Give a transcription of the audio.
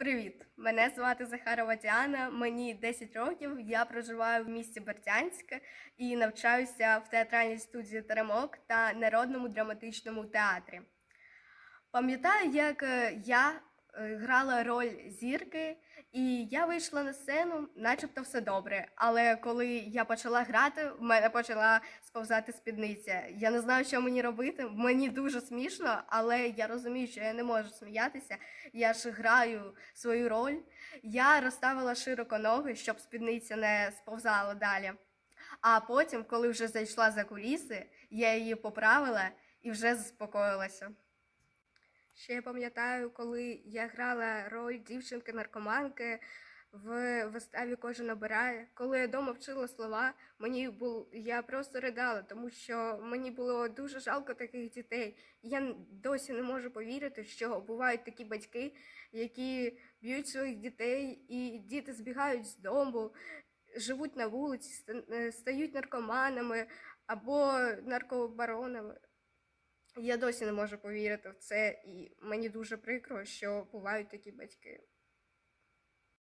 Привіт! Мене звати Захарова Діана, мені 10 років. Я проживаю в місті Бердянське і навчаюся в театральній студії Теремок та народному драматичному театрі. Пам'ятаю, як е, я грала роль зірки, і я вийшла на сцену, начебто все добре. Але коли я почала грати, в мене почала сповзати спідниця. Я не знаю, що мені робити. Мені дуже смішно, але я розумію, що я не можу сміятися. Я ж граю свою роль. Я розставила широко ноги, щоб спідниця не сповзала далі. А потім, коли вже зайшла за куліси, я її поправила і вже заспокоїлася. Ще я пам'ятаю, коли я грала роль дівчинки-наркоманки в виставі Кожен обирає. Коли я вдома вчила слова, мені бул... я просто ридала, тому що мені було дуже жалко таких дітей. Я досі не можу повірити, що бувають такі батьки, які б'ють своїх дітей, і діти збігають з дому, живуть на вулиці, ста- стають наркоманами або наркобаронами. Я досі не можу повірити в це, і мені дуже прикро, що бувають такі батьки.